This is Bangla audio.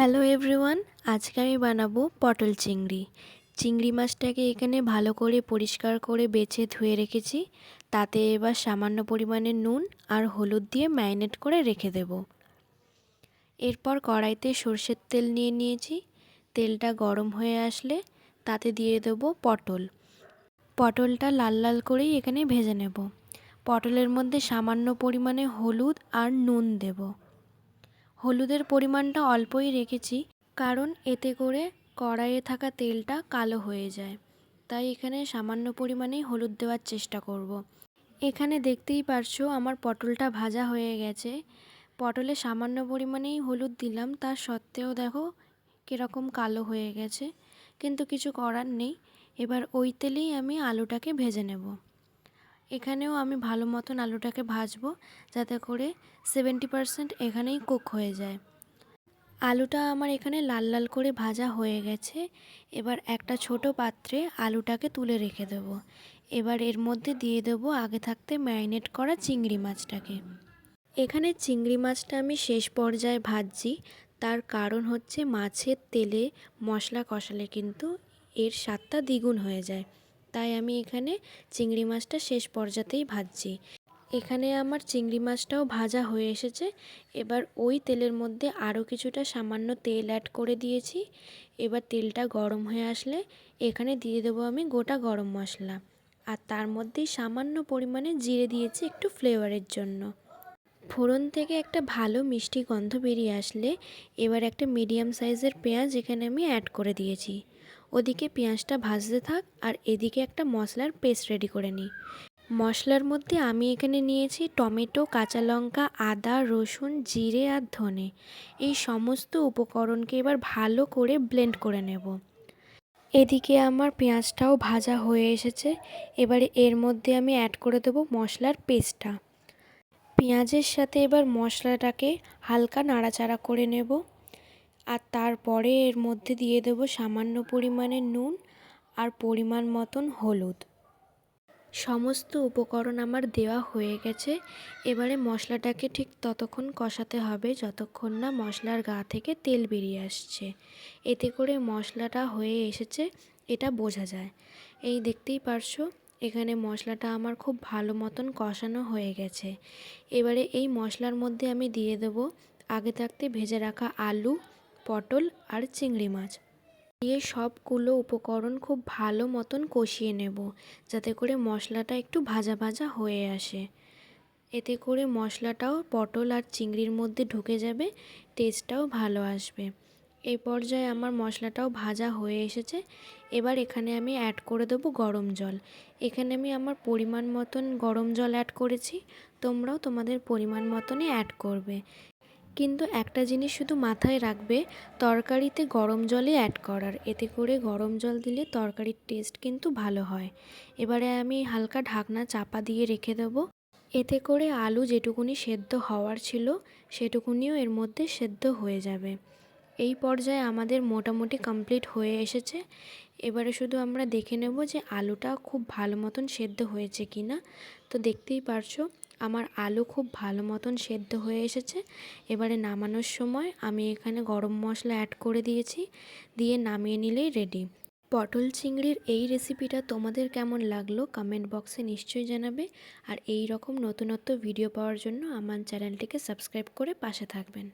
হ্যালো এভরিওয়ান আজকে আমি বানাবো পটল চিংড়ি। চিংড়ি মাছটাকে এখানে ভালো করে পরিষ্কার করে বেছে ধুয়ে রেখেছি। তাতে এবার সামান্য পরিমাণে নুন আর হলুদ দিয়ে ম্যারিনেট করে রেখে দেব। এরপর কড়াইতে সর্ষের তেল নিয়ে নিয়েছি। তেলটা গরম হয়ে আসলে তাতে দিয়ে দেবো পটল। পটলটা লাল লাল করেই এখানে ভেজে নেব। পটলের মধ্যে সামান্য পরিমাণে হলুদ আর নুন দেবো। হলুদের পরিমাণটা অল্পই রেখেছি, কারণ এতে করে কড়াইয়ে থাকা তেলটা কালো হয়ে যায়। তাই এখানে সামান্য পরিমাণেই হলুদ দেওয়ার চেষ্টা করব। এখানে দেখতেই পারছ আমার পটলটা ভাজা হয়ে গেছে। পটলে সামান্য পরিমাণেই হলুদ দিলাম, তার সত্ত্বেও দেখো কীরকম কালো হয়ে গেছে। কিন্তু কিছু করার নেই, এবার ওই তেলেই আমি আলুটাকে ভেজে নেব। এখানেও আমি ভালো মতন আলুটাকে ভাজবো, যাতে করে সেভেন্টি পারসেন্ট এখানেই কুক হয়ে যায়। আলুটা আমার এখানে লাল লাল করে ভাজা হয়ে গেছে। এবার একটা ছোট পাত্রে আলুটাকে তুলে রেখে দেব। এবার এর মধ্যে দিয়ে দেবো আগে থাকতে ম্যারিনেট করা চিংড়ি মাছটাকে। এখানে চিংড়ি মাছটা আমি শেষ পর্যায়ে ভাজছি। তার কারণ হচ্ছে মাছের তেলে মশলা কষালে কিন্তু এর স্বাদটা দ্বিগুণ হয়ে যায়। তাই আমি এখানে চিংড়ি মাছটা শেষ পর্যাতেই ভাজছি। এখানে আমার চিংড়ি মাছটাও ভাজা হয়ে এসেছে। এবার ওই তেলের মধ্যে আরও কিছুটা সামান্য তেল অ্যাড করে দিয়েছি। এবার তেলটা গরম হয়ে আসলে এখানে দিয়ে দেবো আমি গোটা গরম মশলা। আর তার মধ্যেই সামান্য পরিমাণে জিরে দিয়েছি একটু ফ্লেভারের জন্য। ফোড়ন থেকে একটা ভালো মিষ্টি গন্ধ বেরিয়ে আসলে এবার একটা মিডিয়াম সাইজের পেঁয়াজ এখানে আমি অ্যাড করে দিয়েছি। ওদিকে পেঁয়াজটা ভাজতে থাক আর এদিকে একটা মশলার পেস্ট রেডি করে নিই মশলার মধ্যে আমি এখানে নিয়েছি টমেটো, কাঁচা লঙ্কা, আদা, রসুন, জিরে আর ধনে। এই সমস্ত উপকরণকে এবার ভালো করে ব্লেন্ড করে নেব। এদিকে আমার পেঁয়াজটাও ভাজা হয়ে এসেছে। এবারে এর মধ্যে আমি অ্যাড করে দেবো মশলার পেস্টটা পেঁয়াজের সাথে এবার মশলাটাকে হালকা নাড়াচাড়া করে নেব। আর তারপরে এর মধ্যে দিয়ে দেবো সামান্য পরিমাণে নুন আর পরিমাণ মতন হলুদ। সমস্ত উপকরণ আমার দেওয়া হয়ে গেছে। এবারে মশলাটাকে ঠিক ততক্ষণ কষাতে হবে যতক্ষণ না মশলার গা থেকে তেল বেরিয়ে আসছে। এতে করে মশলাটা হয়ে এসেছে, এটা বোঝা যায়। এই দেখতেই পারছ, এখানে মশলাটা আমার খুব ভালো মতন কষানো হয়ে গেছে। এবারে এই মশলার মধ্যে আমি দিয়ে দেব আগে থাকতে ভেজে রাখা আলু পটল আর চিংড়ি মাছ। দিয়ে সবগুলো উপকরণ খুব ভালো মতন কষিয়ে নেব, যাতে করে মশলাটা একটু ভাজা ভাজা হয়ে আসে। এতে করে মশলাটাও পটল আর চিংড়ির মধ্যে ঢুকে যাবে, টেস্টটাও ভালো আসবে। এই পর্যায়ে আমার মশলাটাও ভাজা হয়ে এসেছে। এবার এখানে আমি অ্যাড করে দেবো গরম জল। এখানে আমি আমার পরিমাণ মতন গরম জল অ্যাড করেছি। তোমরাও তোমাদের পরিমাণ মতনই অ্যাড করবে। কিন্তু একটা জিনিস শুধু মাথায় রাখবে, তরকারিতে গরম জলই অ্যাড করার। এতে করে গরম জল দিলে তরকারির টেস্ট কিন্তু ভালো হয়। এবারে আমি হালকা ঢাকনা চাপা দিয়ে রেখে দেবো। এতে করে আলু যেটুকুনি সেদ্ধ হওয়ার ছিল, সেটুকুনিও এর মধ্যে সেদ্ধ হয়ে যাবে। এই পর্যায়ে আমাদের মোটামুটি কমপ্লিট হয়ে এসেছে। এবারে শুধু আমরা দেখে নেব যে আলুটা খুব ভালো মতন সেদ্ধ হয়েছে কি না তো দেখতেই পারছ আমার আলু খুব ভালো মতন সেদ্ধ হয়ে এসেছে। এবারে নামানোর সময় আমি এখানে গরম মশলা অ্যাড করে দিয়েছি, দিয়ে নামিয়ে নিলেই রেডি পটল চিংড়ির এই রেসিপিটা তোমাদের কেমন লাগল কমেন্ট বক্সে নিশ্চয়ই জানাবে। আর এই রকম নতুনত্ব ভিডিও পাওয়ার জন্য আমার চ্যানেলটিকে সাবস্ক্রাইব করে পাশে থাকবেন।